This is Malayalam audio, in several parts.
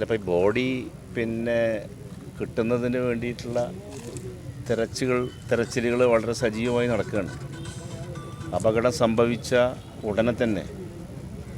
അല്ല ഇപ്പോൾ ഈ ബോഡി പിന്നെ കിട്ടുന്നതിന് വേണ്ടിയിട്ടുള്ള തിരച്ചുകൾ തിരച്ചിലുകൾ വളരെ സജീവമായി നടക്കുകയാണ്. അപകടം സംഭവിച്ച ഉടനെ തന്നെ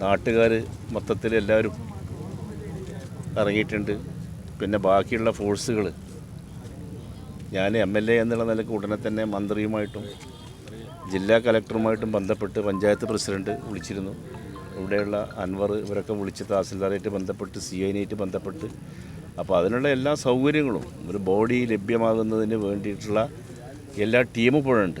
നാട്ടുകാർ മൊത്തത്തിൽ എല്ലാവരും ഇറങ്ങിയിട്ടുണ്ട്. പിന്നെ ബാക്കിയുള്ള ഫോഴ്സുകൾ ഞാൻ എം എൽ എ എന്നുള്ള നിലയ്ക്ക് ഉടനെ തന്നെ മന്ത്രിയുമായിട്ടും ജില്ലാ കലക്ടറുമായിട്ടും ബന്ധപ്പെട്ട് പഞ്ചായത്ത് പ്രസിഡന്റ് വിളിച്ചിരുന്നു. ഇവിടെയുള്ള അൻവർ ഇവരൊക്കെ വിളിച്ച് തഹസിൽദാരായിട്ട് ബന്ധപ്പെട്ട് സി ഐനായിട്ട് ബന്ധപ്പെട്ട്. അപ്പോൾ അതിനുള്ള എല്ലാ സൗകര്യങ്ങളും ഒരു ബോഡി ലഭ്യമാകുന്നതിന് വേണ്ടിയിട്ടുള്ള എല്ലാ ടീമും ഇപ്പോഴുണ്ട്.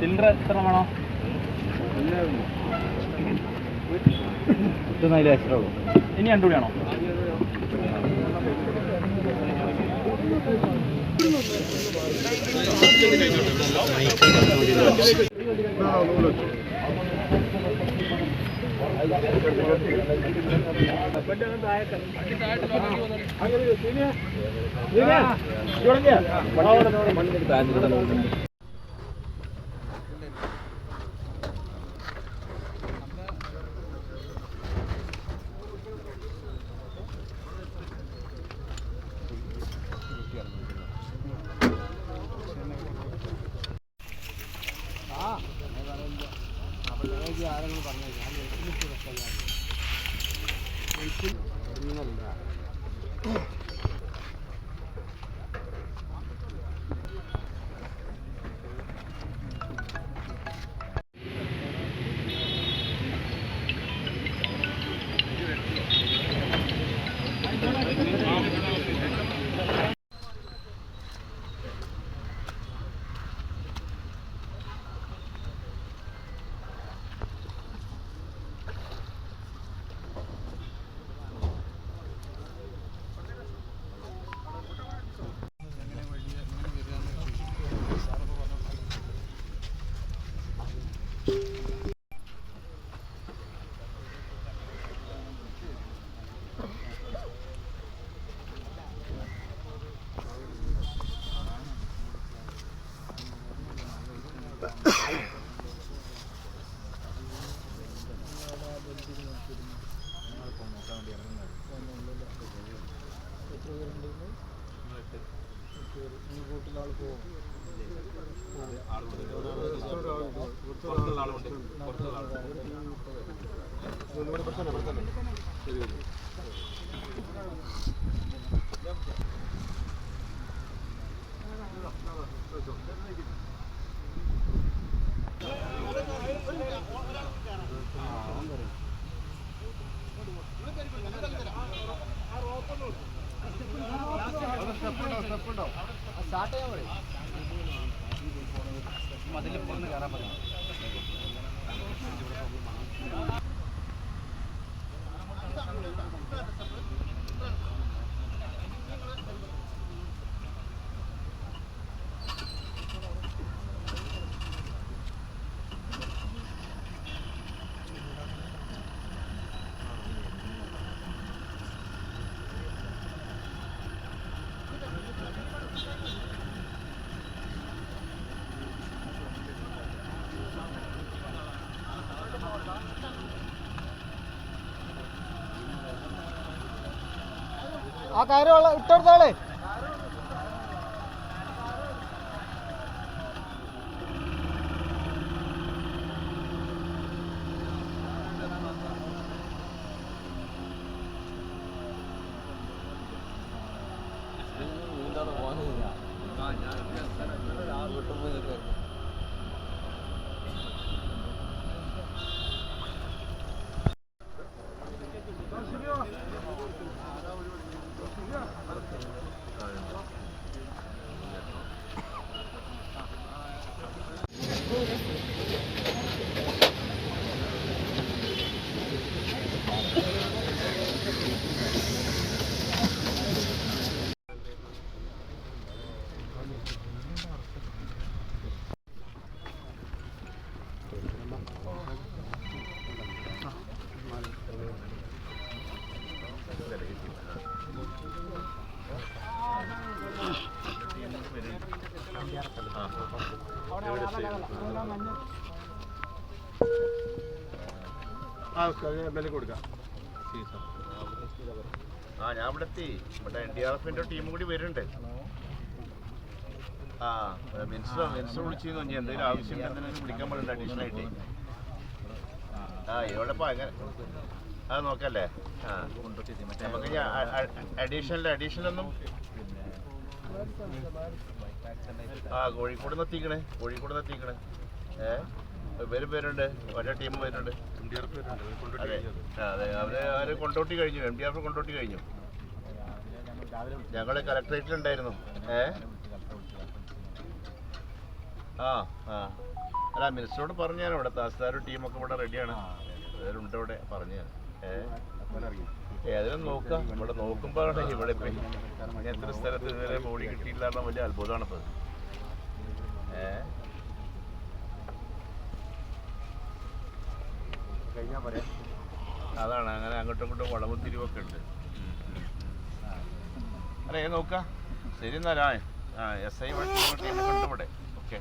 സിലിണ്ടർ എത്ര വേണോ? ഉള്ളൂ. ഇനി രണ്ടു കൂടിയാണോ സ്റ്റെപ്പുണ്ടോ സ്റ്റെപ്പുണ്ടോ ആ കാര്യം ഇട്ടെടുത്താളേ ആ കാര്യമുള്ള കൊടുക്കാം ആ ഞാൻ ഇവിടെ എത്തി. ഇവിടെ എൻ ഡി ആർ എഫിന്റെ ടീം കൂടി വരുന്നുണ്ട്. ആ മിനിസ്റ്റർ മിനിസ്റ്റർ വിളിച്ചിരുന്നു. ഇനി എന്തെങ്കിലും ആവശ്യം എന്തെങ്കിലും വിളിക്കാൻ പാടുണ്ട് അഡീഷണൽ ആയിട്ട്. ആ ഇവിടെ അങ്ങനെ അത് നോക്കല്ലേ? ആ നമുക്ക് അഡീഷണൽ അഡീഷണൽ ഒന്നും ആ കോഴിക്കോട് നിന്ന് എത്തിക്കണേ കോഴിക്കോട് നിന്ന് എത്തിക്കണേ ഇവരും പേരുണ്ട് ഒരേ ടീം വരുന്നുണ്ട് അതെ അതെ അവർ അവർ കൊണ്ടോട്ടി കഴിഞ്ഞു എം ഡി ആർ കൊണ്ടോട്ടി കഴിഞ്ഞു. ഞങ്ങൾ കലക്ട്രേറ്റിൽ ഉണ്ടായിരുന്നു. ഏ? ആ ആ. അല്ല മിനിസ്റ്ററോട് പറഞ്ഞു ഞാൻ ഇവിടെ താസ്താരും ടീമൊക്കെ ഇവിടെ റെഡിയാണ് ഉണ്ട് ഇവിടെ പറഞ്ഞു ഞാൻ ഏ ഏതായാലും നോക്കാം ഇവിടെ നോക്കുമ്പോഴാണ് ഇവിടെ ഇപ്പം എത്ര സ്ഥലത്ത് ഇതുവരെ ബോഡി കിട്ടിയിട്ടില്ല വലിയ അത്ഭുതമാണ് ഇപ്പോൾ ഏ? അതാണ് അങ്ങനെ അങ്ങോട്ടും ഇങ്ങോട്ടും വളവും തിരിവൊക്കെ ഉണ്ട്. അല്ലേ നോക്കാം ശരി എന്നാലാ ആ എസ് ഐ കണ്ടുവിടെ ഓക്കെ.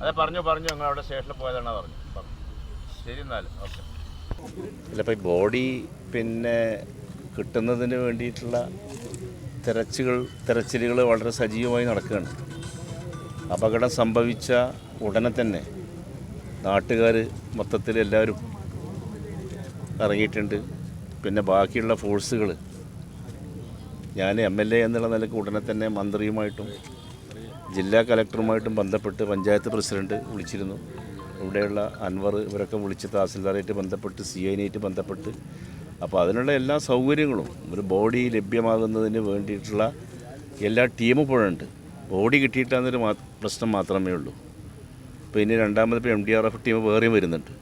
അതെ പറഞ്ഞു പറഞ്ഞു ഞങ്ങൾ അവിടെ സ്റ്റേഷനിൽ പോയതാണ് പറഞ്ഞു. പറഞ്ഞു. ശരി എന്നാൽ ഓക്കെ. ഈ ബോഡി പിന്നെ കിട്ടുന്നതിന് വേണ്ടിയിട്ടുള്ള തിരച്ചുകൾ തിരച്ചിലുകൾ വളരെ സജീവമായി നടക്കുകയാണ്. അപകടം സംഭവിച്ച ഉടനെ തന്നെ നാട്ടുകാർ മൊത്തത്തിൽ എല്ലാവരും ഇറങ്ങിയിട്ടുണ്ട്. പിന്നെ ബാക്കിയുള്ള ഫോഴ്സുകൾ ഞാൻ എം എൽ എ എന്നുള്ള നിലയ്ക്ക് ഉടനെ തന്നെ മന്ത്രിയുമായിട്ടും ജില്ലാ കലക്ടറുമായിട്ടും ബന്ധപ്പെട്ട് പഞ്ചായത്ത് പ്രസിഡന്റ് വിളിച്ചിരുന്നു. ഇവിടെയുള്ള അൻവർ ഇവരൊക്കെ വിളിച്ച് തഹസിൽദാറായിട്ട് ബന്ധപ്പെട്ട് സി ഐനായിട്ട് ബന്ധപ്പെട്ട്. അപ്പോൾ അതിനുള്ള എല്ലാ സൗകര്യങ്ങളും ഒരു ബോഡി ലഭ്യമാകുന്നതിന് വേണ്ടിയിട്ടുള്ള എല്ലാ ടീമും ഇപ്പോഴുണ്ട്. ബോഡി കിട്ടിയിട്ടാന്നൊരു മാ പ്രശ്നം മാത്രമേ ഉള്ളൂ. ഇനി രണ്ടാമത് ഇപ്പോൾ M D R F team വേറെയും വരുന്നുണ്ട്.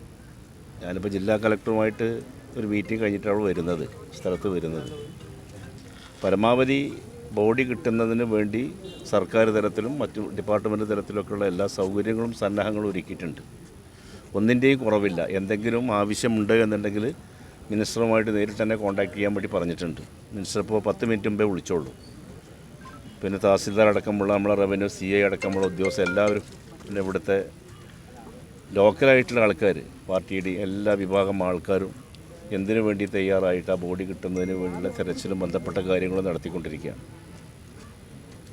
ഞാനിപ്പോൾ ജില്ലാ കളക്ടറുമായിട്ട് ഒരു മീറ്റിംഗ് കഴിഞ്ഞിട്ടാണ് വരുന്നത് സ്ഥലത്ത് വരുന്നത്. പരമാവധി ബോഡി കിട്ടുന്നതിന് വേണ്ടി സർക്കാർ തലത്തിലും മറ്റു ഡിപ്പാർട്ട്മെന്റ് തലത്തിലൊക്കെയുള്ള എല്ലാ സൗകര്യങ്ങളും സന്നാഹങ്ങളും ഒരുക്കിയിട്ടുണ്ട്. ഒന്നിന്റെയും കുറവില്ല. എന്തെങ്കിലും ആവശ്യമുണ്ട് എന്നുണ്ടെങ്കിൽ മിനിസ്റ്ററുമായിട്ട് നേരിട്ട് തന്നെ കോൺടാക്ട് ചെയ്യാൻ വേണ്ടി പറഞ്ഞിട്ടുണ്ട്. മിനിസ്റ്റർ ഇപ്പോൾ പത്ത് മിനിറ്റ് മുമ്പേ വിളിച്ചോളൂ. പിന്നെ തഹസിൽദാർ അടക്കമുള്ള നമ്മളെ റവന്യൂ സി ഐ അടക്കമുള്ള ഉദ്യോഗസ്ഥ എല്ലാവരും പിന്നെ ഇവിടുത്തെ ലോക്കലായിട്ടുള്ള ആൾക്കാർ പാർട്ടിയുടെ എല്ലാ വിഭാഗം ആൾക്കാരും എന്തിനു വേണ്ടി തയ്യാറായിട്ട് ആ ബോഡി കിട്ടുന്നതിന് വേണ്ടിയുള്ള തിരച്ചിലും ബന്ധപ്പെട്ട കാര്യങ്ങളും നടത്തിക്കൊണ്ടിരിക്കുകയാണ്.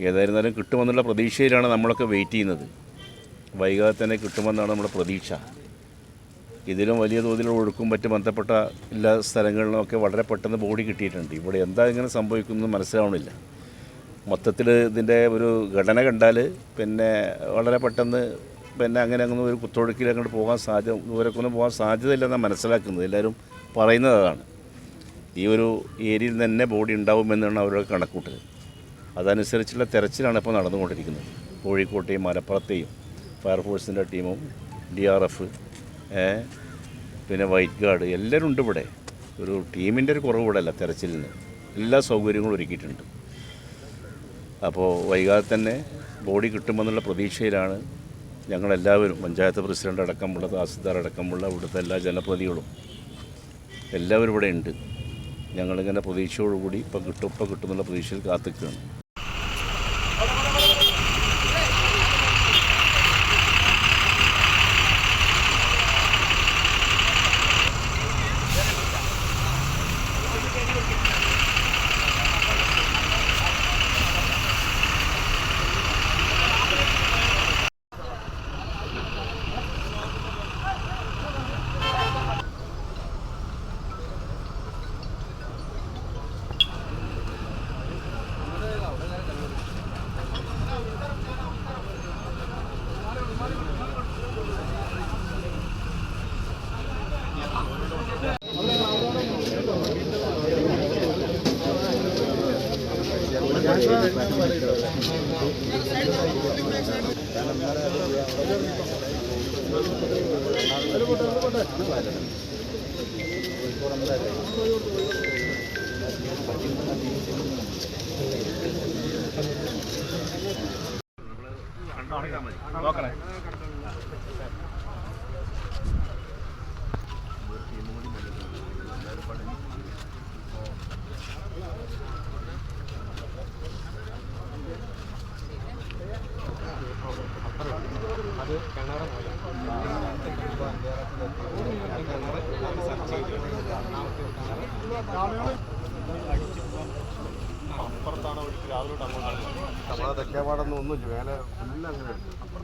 ഏതായിരുന്നാലും കിട്ടുമെന്നുള്ള പ്രതീക്ഷയിലാണ് നമ്മളൊക്കെ വെയിറ്റ് ചെയ്യുന്നത്. വൈകാതെ തന്നെ കിട്ടുമെന്നാണ് നമ്മുടെ പ്രതീക്ഷ. ഇതിലും വലിയ തോതിൽ ഒഴുക്കും മറ്റ് ബന്ധപ്പെട്ട എല്ലാ സ്ഥലങ്ങളിലുമൊക്കെ വളരെ പെട്ടെന്ന് ബോഡി കിട്ടിയിട്ടുണ്ട്. ഇവിടെ എന്താ ഇങ്ങനെ സംഭവിക്കുന്നത് മനസ്സിലാവണില്ല. മൊത്തത്തിൽ ഇതിന്റെ ഒരു ഘടന കണ്ടാൽ പിന്നെ വളരെ പെട്ടെന്ന് പിന്നെ അങ്ങനെ അങ്ങനെ ഒരു കുത്തൊഴുക്കിൽ അങ്ങോട്ട് പോകാൻ സാധ്യത ദൂരക്കൊന്നും പോകാൻ സാധ്യതയില്ലെന്നാണ് മനസ്സിലാക്കുന്നത്. എല്ലാവരും പറയുന്നത് അതാണ്. ഈ ഒരു ഏരിയയിൽ തന്നെ ബോഡി ഉണ്ടാവുമെന്നാണ് അവരുടെ കണക്കൂട്ടൽ അതനുസരിച്ചുള്ള തെരച്ചിലാണ് ഇപ്പോൾ നടന്നുകൊണ്ടിരിക്കുന്നത്. കോഴിക്കോട്ടെയും മലപ്പുറത്തെയും ഫയർഫോഴ്സിന്റെ ടീമും ഡി ആർ എഫ് പിന്നെ വൈറ്റ് ഗാർഡ് എല്ലാവരും ഉണ്ട് ഇവിടെ. ഒരു ടീമിന്റെ ഒരു കുറവ് ഇവിടെ അല്ല തെരച്ചിലിന്. എല്ലാ സൗകര്യങ്ങളും ഒരുക്കിയിട്ടുണ്ട്. അപ്പോൾ വൈകാതെ തന്നെ ബോഡി കിട്ടുമെന്നുള്ള പ്രതീക്ഷയിലാണ് ഞങ്ങളെല്ലാവരും പഞ്ചായത്ത് പ്രസിഡന്റ് അടക്കമുള്ള തഹസിൽദാർ അടക്കമുള്ള ഇവിടുത്തെ എല്ലാ ജനപ്രതികളും എല്ലാവരും ഇവിടെ ഉണ്ട്. ഞങ്ങളിങ്ങനെ പ്രതീക്ഷയോടുകൂടി ഇപ്പം കിട്ടും ഇപ്പം കിട്ടുമെന്നുള്ള പ്രതീക്ഷയിൽ കാത്തിക്കുകയാണ് れたら。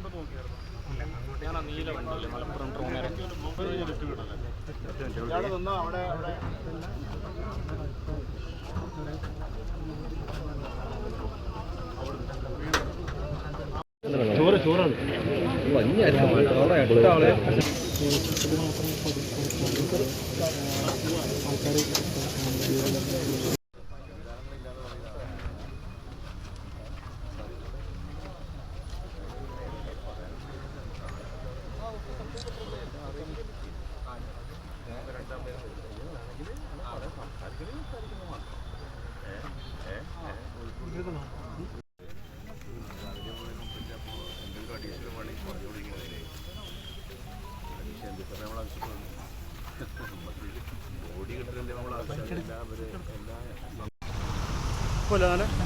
കൊണ്ട് നോക്കിയായിരുന്നു. ഞാൻ ആ നീല വണ്ടി മലപ്പുറം ട്രോണേറെ ഇയാൾ നിന്നാ അവിടെ അവിടെ ചോറ് ചോറാണ് ആൾക്കാർ കിട്ടലല്ലേ നമ്മൾ ആവശ്യം എല്ലാ പോലെ